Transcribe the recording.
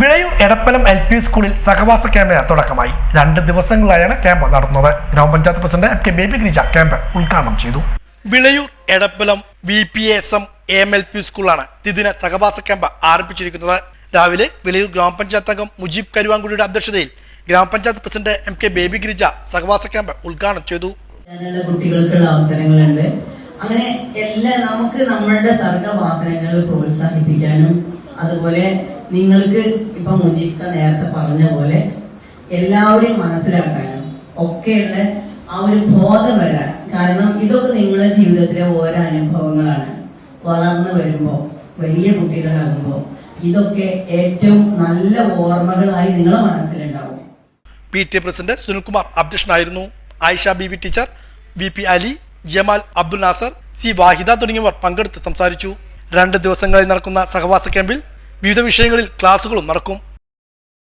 Vilayur Edappalam L P സ്കൂളിൽ സഹവാസ ക്യാമ്പിന് തുടക്കമായി. രണ്ട് ദിവസങ്ങളിലായാണ് ക്യാമ്പ് നടന്നത് grama panchayat president M K Baby Girija camp ഉദ്ഘാടനം ചെയ്തു. Vilayur Edappalam V P S M M L P സ്കൂളാണ് ദ്വിദിന സഹവാസ ക്യാമ്പ് ആരംഭിച്ചിരിക്കുന്നത്. രാവിലെ വിളയൂർ ഗ്രാമപഞ്ചായത്ത് അംഗം മുജീബ് കരുവാങ്കുടിയുടെ അധ്യക്ഷതയിൽ grama panchayat president M K Baby Girija സഹവാസ camp ഉദ്ഘാടനം ചെയ്തു. കുട്ടികൾക്കുള്ള അവസരങ്ങളുണ്ട്. അങ്ങനെ എല്ലാ നമുക്ക് നമ്മളുടെ സർഗവാസനകൾ പ്രോത്സാഹിപ്പിക്കാനും അതുപോലെ നിങ്ങൾക്ക് ഇപ്പൊ മുജീബ്ത നേരത്തെ പറഞ്ഞ പോലെ എല്ലാവരെയും മനസ്സിലാക്കാനും ഒക്കെയുള്ള ആ ഒരു ബോധം വരാൻ. കാരണം ഇതൊക്കെ നിങ്ങളുടെ ജീവിതത്തിലെ ഓരോ അനുഭവങ്ങളാണ്. വളർന്നു വരുമ്പോൾ വലിയ കുട്ടികളാകുമ്പോൾ ഇതൊക്കെ ഏറ്റവും നല്ല ഓർമ്മകളായി നിങ്ങളുടെ മനസ്സിലുണ്ടാവും. പി ടി പ്രസിഡന്റ് സുനിൽകുമാർ അധ്യക്ഷനായിരുന്നു. Ayisha B V teacher V P Ali Jamal Abdul Nasar C Vahida തുടങ്ങിയവർ പങ്കെടുത്ത് സംസാരിച്ചു. രണ്ട് ദിവസങ്ങളിൽ നടക്കുന്ന സഹവാസ ക്യാമ്പിൽ വിവിധ വിഷയങ്ങളിൽ ക്ലാസ്സുകളും നടക്കും